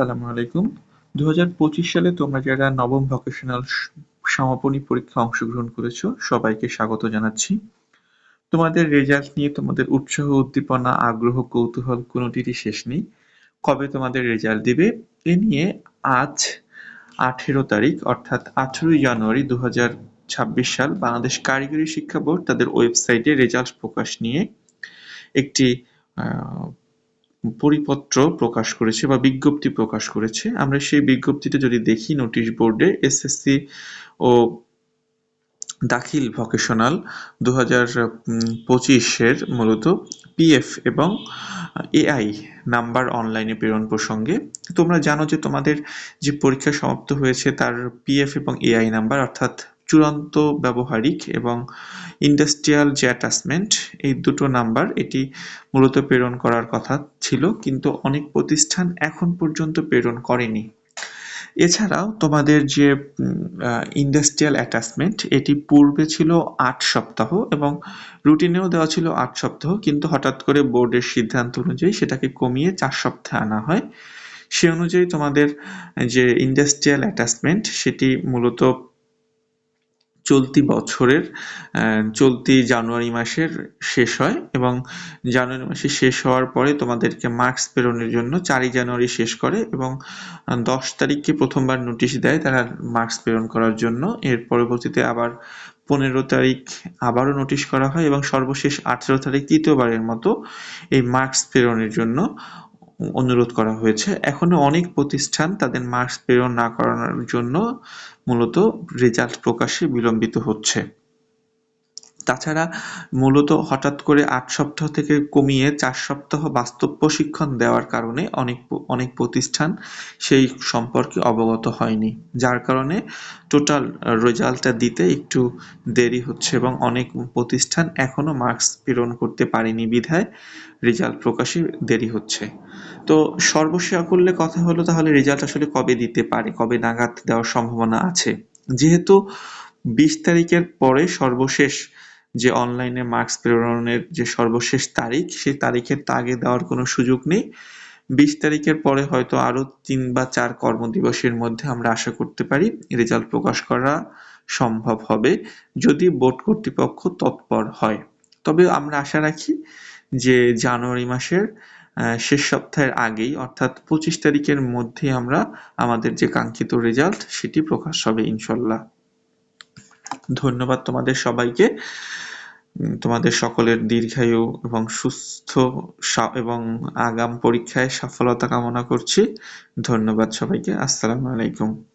আসসালামু আলাইকুম। দু সালে তোমরা যারা নবম ভোকেশনাল সমাপনী পরীক্ষা অংশগ্রহণ করেছ, সবাইকে স্বাগত জানাচ্ছি। তোমাদের রেজাল্ট নিয়ে তোমাদের উৎসাহ, উদ্দীপনা, আগ্রহ, কৌতূহল কোনোটিরই শেষ নেই। কবে তোমাদের রেজাল্ট দিবে, এ নিয়ে আজ আঠেরো তারিখ, অর্থাৎ আঠেরোই জানুয়ারি দু হাজার ছাব্বিশ সাল বাংলাদেশ কারিগরি শিক্ষা বোর্ড তাদের ওয়েবসাইটে রেজাল্ট প্রকাশ নিয়ে একটি পরিপত্র প্রকাশ করেছে বা বিজ্ঞপ্তি প্রকাশ করেছে। আমরা সেই বিজ্ঞপ্তিতে যদি দেখি নোটিশ বোর্ডে এসএসসি ও দাখিল ভকেশনাল দু হাজার পঁচিশের মূলত পিএফ এবং এআই নাম্বার অনলাইনে প্রেরণ প্রসঙ্গে। তোমরা জানো যে তোমাদের যে পরীক্ষা সমাপ্ত হয়েছে তার পিএফ এবং এআই নাম্বার অর্থাৎ চূড়ান্ত ব্যবহারিক এবং ইন্ডাস্ট্রিয়াল যে অ্যাটাচমেন্ট, এই দুটো নাম্বার এটি মূলত প্রেরণ করার কথা ছিল, কিন্তু অনেক প্রতিষ্ঠান এখন পর্যন্ত প্রেরণ করেনি। এছাড়াও তোমাদের যে ইন্ডাস্ট্রিয়াল অ্যাটাচমেন্ট, এটি পূর্বে ছিল আট সপ্তাহ এবং রুটিনেও দেওয়া ছিল আট সপ্তাহ, কিন্তু হঠাৎ করে বোর্ডের সিদ্ধান্ত অনুযায়ী সেটাকে কমিয়ে চার সপ্তাহে আনা হয়। সে অনুযায়ী তোমাদের যে ইন্ডাস্ট্রিয়াল অ্যাটাচমেন্ট, সেটি মূলত চলতি বছরের চলতি জানুয়ারি মাসের শেষ হয় এবং জানুয়ারি মাসে শেষ হওয়ার পরে তোমাদেরকে মার্কস প্রেরণের জন্য চারই জানুয়ারি শেষ করে এবং দশ তারিখকে প্রথমবার নোটিশ দেয় তারা মার্কস প্রেরণ করার জন্য। এর পরবর্তীতে আবার পনেরো তারিখ আবারও নোটিশ করা হয় এবং সর্বশেষ আঠেরো তারিখ তৃতীয়বারের মতো এই মার্কস প্রেরণের জন্য অনুরোধ করা হয়েছে। এখনও অনেক প্রতিষ্ঠান তাদের মার্কস প্রেরণ না করানোর জন্য মূলত রেজাল্ট প্রকাশে বিলম্বিত হচ্ছে। তাছাড়া মূলত হঠাৎ করে আট সপ্তাহ থেকে কমিয়ে চার সপ্তাহ বাস্তব প্রশিক্ষণ দেওয়ার কারণে অনেক অনেক প্রতিষ্ঠান সেই সম্পর্কে অবগত হয়নি। যার কারণে টোটাল রেজাল্টটা দিতে একটু দেরি হচ্ছে এবং অনেক প্রতিষ্ঠান এখনও মার্কস প্রেরণ করতে পারেনি বিধায় রেজাল্ট প্রকাশে দেরি হচ্ছে। তো সর্বশেয়া করলে কথা হলো তাহলে রেজাল্ট আসলে কবে দিতে পারে, কবে নাগাদ দেওয়ার সম্ভাবনা আছে? যেহেতু বিশ তারিখের পরে সর্বশেষ যে অনলাইনে মার্কস প্রেরণের যে সর্বশেষ তারিখ, সেই তারিখের আগে দেওয়ার কোনো সুযোগ নেই। বিশ তারিখের পরে হয়তো আরও তিন বা চার কর্মদিবসের মধ্যে আমরা আশা করতে পারি রেজাল্ট প্রকাশ করা সম্ভব হবে, যদি বোর্ড কর্তৃপক্ষ তৎপর হয়। তবে আমরা আশা রাখি যে জানুয়ারি মাসের শেষ সপ্তাহের আগেই, অর্থাৎ পঁচিশ তারিখের মধ্যে আমরা আমাদের যে কাঙ্ক্ষিত রেজাল্ট, সেটি প্রকাশ হবে ইনশাল্লাহ। ধন্যবাদ তোমাদের সবাইকে। তোমাদের সকলের দীর্ঘায়ু এবং সুস্থ এবং আগাম পরীক্ষায় সফলতা কামনা করছি। ধন্যবাদ সবাইকে। আসসালামু আলাইকুম।